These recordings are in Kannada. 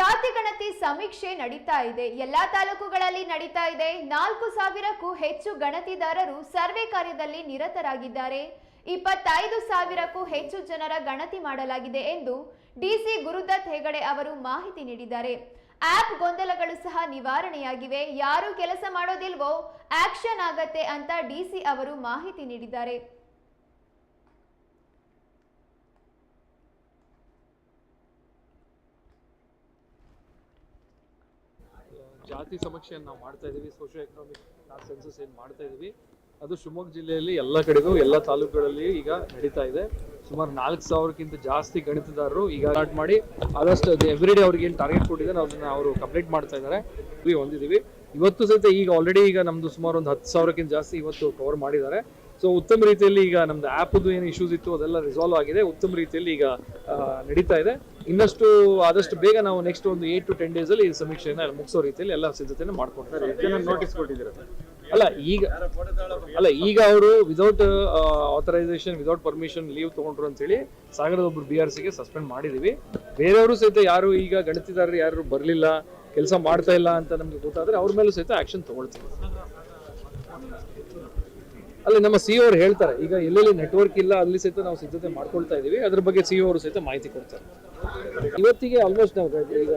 ಜಾತಿ ಗಣತಿ ಸಮೀಕ್ಷೆ ನಡೀತಾ ಇದೆ. ಎಲ್ಲಾ ತಾಲೂಕುಗಳಲ್ಲಿ ನಡೀತಾ ಇದೆ. ನಾಲ್ಕು ಸಾವಿರಕ್ಕೂ ಹೆಚ್ಚು ಗಣತಿದಾರರು ಸರ್ವೆ ಕಾರ್ಯದಲ್ಲಿ ನಿರತರಾಗಿದ್ದಾರೆ. ಇಪ್ಪತ್ತೈದು ಸಾವಿರಕ್ಕೂ ಹೆಚ್ಚು ಜನರ ಗಣತಿ ಮಾಡಲಾಗಿದೆ ಎಂದು ಡಿಸಿ ಗುರುದತ್ ಹೆಗಡೆ ಅವರು ಮಾಹಿತಿ ನೀಡಿದ್ದಾರೆ. ಆಪ್ ಗೊಂದಲಗಳು ಸಹ ನಿವಾರಣೆಯಾಗಿವೆ. ಯಾರು ಕೆಲಸ ಮಾಡೋದಿಲ್ವೋ ಆಕ್ಷನ್ ಆಗತ್ತೆ ಅಂತ ಡಿಸಿ ಅವರು ಮಾಹಿತಿ ನೀಡಿದ್ದಾರೆ. ಜಾತಿ ಸಮೀಕ್ಷೆಯನ್ನು ನಾವು ಮಾಡ್ತಾ ಇದ್ದೀವಿ ಸೋಷಿಯೋ ಎಕನಾಮಿಕ್ ಸೆನ್ಸಸ್ ಏನು ಮಾಡ್ತಾ ಇದ್ದೀವಿ ಅದು ಶಿವಮೊಗ್ಗ ಜಿಲ್ಲೆಯಲ್ಲಿ ಎಲ್ಲ ಕಡೆಗೂ, ಎಲ್ಲ ತಾಲೂಕುಗಳಲ್ಲಿ ಈಗ ನಡೀತಾ ಇದೆ. ಸುಮಾರು ನಾಲ್ಕು ಸಾವಿರಕ್ಕಿಂತ ಜಾಸ್ತಿ ಗಣಿತದಾರರು ಈಗ ಸ್ಟಾರ್ಟ್ ಮಾಡಿ, ಆದಷ್ಟು ಎವ್ರಿ ಡೇ ಅವ್ರಿಗೆ ಏನು ಟಾರ್ಗೆಟ್ ಕೊಟ್ಟಿದ್ದಾರೆ, ಅದನ್ನು ಅವರು ಕಂಪ್ಲೀಟ್ ಮಾಡ್ತಾ ಇದ್ದಾರೆ. ವಿ ಹೊಂದಿದ್ದೀವಿ ಇವತ್ತು ಸಹಿತ ಈಗ ಆಲ್ರೆಡಿ ಈಗ ನಮ್ಮದು ಸುಮಾರು ಒಂದು ಹತ್ತು ಸಾವಿರಕ್ಕಿಂತ ಜಾಸ್ತಿ ಇವತ್ತು ಕವರ್ ಮಾಡಿದ್ದಾರೆ. ಸೊ ಉತ್ತಮ ರೀತಿಯಲ್ಲಿ ಈಗ ನಮ್ದು ಆ್ಯಪ್ದು ಏನು ಇಶ್ಯೂಸ್ ಇತ್ತು ಅದೆಲ್ಲ ರಿಸಾಲ್ವ್ ಆಗಿದೆ. ಉತ್ತಮ ರೀತಿಯಲ್ಲಿ ಈಗ ನಡೀತಾ ಇದೆ. ಇನ್ನಷ್ಟು ಆದಷ್ಟು ಬೇಗ ನಾವು ನೆಕ್ಸ್ಟ್ ಒಂದು ಏಟ್ ಟು ಟೆನ್ ಡೇಸ್ ಅಲ್ಲಿ ಈ ಸಮೀಕ್ಷೆಯನ್ನ ಮುಗಿಸೋ ರೀತಿಯಲ್ಲಿ ಎಲ್ಲ ಸಿದ್ಧತೆಯನ್ನು ಮಾಡ್ಕೊಡ್ತಾರೆ. ನೋಟಿಸ್ ಕೊಟ್ಟಿದ್ದೀರಾ ಅಲ್ಲ ಈಗ ಅಲ್ಲ ಈಗ ಅವರು without authorisation without permission leave ತಗೊಂಡ್ರು ಅಂತೇಳಿ ಸಾಗರದ ಒಬ್ರು ಬಿ ಆರ್ ಸಿಗೆ ಸಸ್ಪೆಂಡ್ ಮಾಡಿದೀವಿ. ಬೇರೆಯವರು ಸಹಿತ ಯಾರು ಈಗ ಗಣಿತಿದಾರರು ಯಾರು ಬರಲಿಲ್ಲ ಕೆಲಸ ಮಾಡ್ತಾ ಇಲ್ಲ ಅಂತ ನಮ್ಗೆ ಗೊತ್ತಾದ್ರೆ ಅವ್ರ ಮೇಲೂ ಸಹಿತ ಆಕ್ಷನ್ ತಗೊಳ್ತೀವಿ. ಅಲ್ಲಿ ನಮ್ಮ ಸಿ ಅವರು ಹೇಳ್ತಾರೆ, ಈಗ ಎಲ್ಲೆಲ್ಲಿ ನೆಟ್ವರ್ಕ್ ಇಲ್ಲ, ಅಲ್ಲಿ ಸಹಿತ ನಾವು ಸಿದ್ಧತೆ ಮಾಡ್ಕೊಳ್ತಾ ಇದ್ದೀವಿ ಅದ್ರ ಬಗ್ಗೆ ಸಿ ಅವರು ಸಹಿತ ಮಾಹಿತಿ ಕೊಡ್ತಾರೆ. ಇವತ್ತಿಗೆ ಆಲ್ಮೋಸ್ಟ್ ನಾವು ಈಗ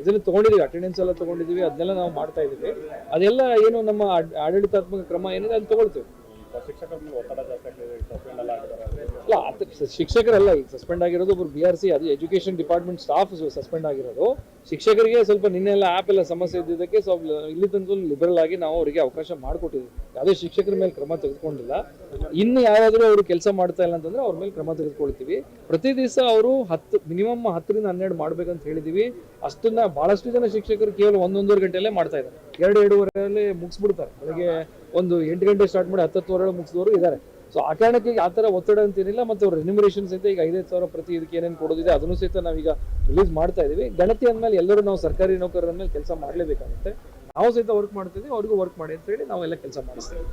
ಇದನ್ನ ತಗೊಂಡಿದೀವಿ ಅಟೆಂಡೆನ್ಸ್ ಎಲ್ಲ ತಗೊಂಡಿದೀವಿ, ಅದನ್ನೆಲ್ಲ ನಾವು ಮಾಡ್ತಾ ಇದೀವಿ. ಅದೆಲ್ಲ ಏನು ನಮ್ಮ ಆಡಳಿತಾತ್ಮಕ ಕ್ರಮ ಏನಿದೆ ಅದನ್ನ ತಗೊಳ್ತೀವಿ. ಶಿಕ್ಷಕರ ಅದು ಶಿಕ್ಷಕರಲ್ಲ ಈಗ ಸಸ್ಪೆಂಡ್ ಆಗಿರೋದು ಒಬ್ಬರು ಬಿ ಆರ್ ಸಿ ಅದು ಎಜುಕೇಶನ್ ಡಿಪಾರ್ಟ್ಮೆಂಟ್ ಸ್ಟಾಫ್ ಸಸ್ಪೆಂಡ್ ಆಗಿರೋದು. ಶಿಕ್ಷಕರಿಗೆ ಸ್ವಲ್ಪ ನಿನ್ನೆ ಎಲ್ಲ ಆ್ಯಪ್ ಎಲ್ಲ ಸಮಸ್ಯೆ ಇದ್ದಿದ್ದಕ್ಕೆ ಸ್ವಲ್ಪ ಇಲ್ಲಿ ತಂದು ಲಿಬರಲ್ ಆಗಿ ನಾವು ಅವರಿಗೆ ಅವಕಾಶ ಮಾಡಿಕೊಟ್ಟಿದ್ವಿ ಯಾವುದೇ ಶಿಕ್ಷಕರ ಮೇಲೆ ಕ್ರಮ ತೆಗೆದುಕೊಂಡಿಲ್ಲ. ಇನ್ನು ಯಾರಾದರೂ ಅವರು ಕೆಲಸ ಮಾಡ್ತಾ ಇಲ್ಲ ಅಂತಂದ್ರೆ ಅವ್ರ ಮೇಲೆ ಕ್ರಮ ತೆಗೆದುಕೊಳ್ತೀವಿ. ಪ್ರತಿ ದಿವಸ ಅವರು ಹತ್ತು ಮಿನಿಮಮ್ ಹತ್ತರಿಂದ ಹನ್ನೆರಡು ಮಾಡ್ಬೇಕಂತ ಹೇಳಿದೀವಿ ಅಷ್ಟನ್ನ ಬಹಳಷ್ಟು ಜನ ಶಿಕ್ಷಕರು ಕೇವಲ ಒಂದೊಂದೂವರೆ ಗಂಟೆಯಲ್ಲೇ ಮಾಡ್ತಾ ಇದ್ದಾರೆ. ಎರಡು, ಎರಡೂವರೆಯಲ್ಲಿ ಮುಗಿಸ್ಬಿಡ್ತಾರೆ. ಬೆಳಗ್ಗೆ ಒಂದು ಎಂಟು ಗಂಟೆ ಸ್ಟಾರ್ಟ್ ಮಾಡಿ ಹತ್ತತ್ತುವರೆ ಮುಗಿಸಿದವರು ಇದ್ದಾರೆ ಸೊ ಆ ಕಾರಣಕ್ಕೆ ಆ ಥರ ಒತ್ತಡ ಅಂತೇನಿಲ್ಲ ಮತ್ತು ಅವ್ರ ರೆನ್ಯುಮರೇಷನ್ ಸಹಿತ ಈಗ ಐದೈದು ಸಾವಿರ ಪ್ರತಿ ಇದಕ್ಕೆ ಏನೇನು ಕೊಡೋದಿದೆ ಅದನ್ನು ಸಹಿತ ನಾವೀಗ ರಿಲೀಸ್ ಮಾಡ್ತಾ ಇದ್ದೀವಿ ಗಣತಿ ಅಂದಮೇಲೆ ಎಲ್ಲರೂ ನಾವು ಸರ್ಕಾರಿ ನೌಕರರ ಮೇಲೆ ಕೆಲಸ ಮಾಡಲೇಬೇಕಾಗುತ್ತೆ. ನಾವು ಸಹಿತ ವರ್ಕ್ ಮಾಡ್ತಿದ್ದೀವಿ ಅವ್ರಿಗೂ ವರ್ಕ್ ಮಾಡಿ ಅಂತ ಹೇಳಿ ನಾವೆಲ್ಲ ಕೆಲಸ ಮಾಡಿಸ್ತೀವಿ.